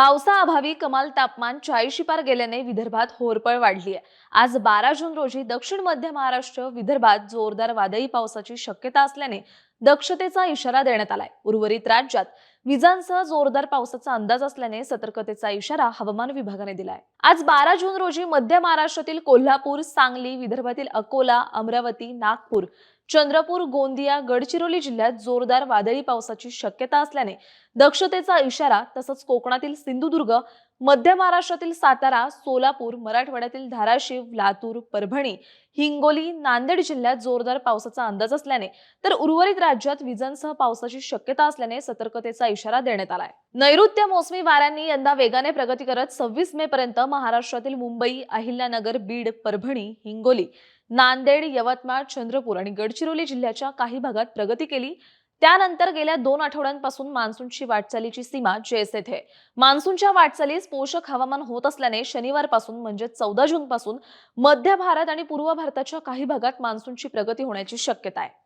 पावसाअभावी कमाल तापमान चाळीशी पार गेल्याने विदर्भात होरपळ वाढली आहे आज बारा जून रोजी दक्षिण मध्य महाराष्ट्र विदर्भात जोरदार वादळी पावसाची शक्यता असल्याने दक्षतेचा इशारा देण्यात आलाय. उर्वरित राज्यात विजांसह जोरदार पावसाचा अंदाज असल्याने सतर्कतेचा इशारा हवामान विभागाने दिलाय. आज बारा जून रोजी मध्य महाराष्ट्रातील कोल्हापूर सांगली विदर्भातील अकोला अमरावती नागपूर चंद्रपूर गोंदिया गडचिरोली जिल्ह्यात जोरदार वादळी पावसाची शक्यता असल्याने दक्षतेचा इशारा तसंच कोकणातील सिंधुदुर्ग मध्य महाराष्ट्रातील सातारा सोलापूर मराठवाड्यातील धाराशिव लातूर परभणी हिंगोली नांदेड जिल्ह्यात जोरदार पावसाचा अंदाज असल्याने तर उर्वरित राज्यात विजांसह पावसाची शक्यता असल्याने सतर्कतेचा इशारा देण्यात आलाय. नैऋत्य मोसमी वाऱ्यांनी यंदा वेगाने प्रगती करत सव्वीस मे पर्यंत महाराष्ट्रातील मुंबई अहिल्यानगर बीड परभणी हिंगोली नांदेड यवतमाळ चंद्रपूर आणि गडचिरोली जिल्ह्याच्या काही भागात प्रगती केली. त्यानंतर गेल्या दोन आठवड्यांपासून मान्सूनची वाटचालीची सीमा जेस येथे मान्सूनच्या वाटचालीस पोषक हवामान होत असल्याने शनिवारपासून म्हणजे चौदा जून पासून मध्य भारत आणि पूर्व भारताच्या काही भागात मान्सूनची प्रगती होण्याची शक्यता आहे.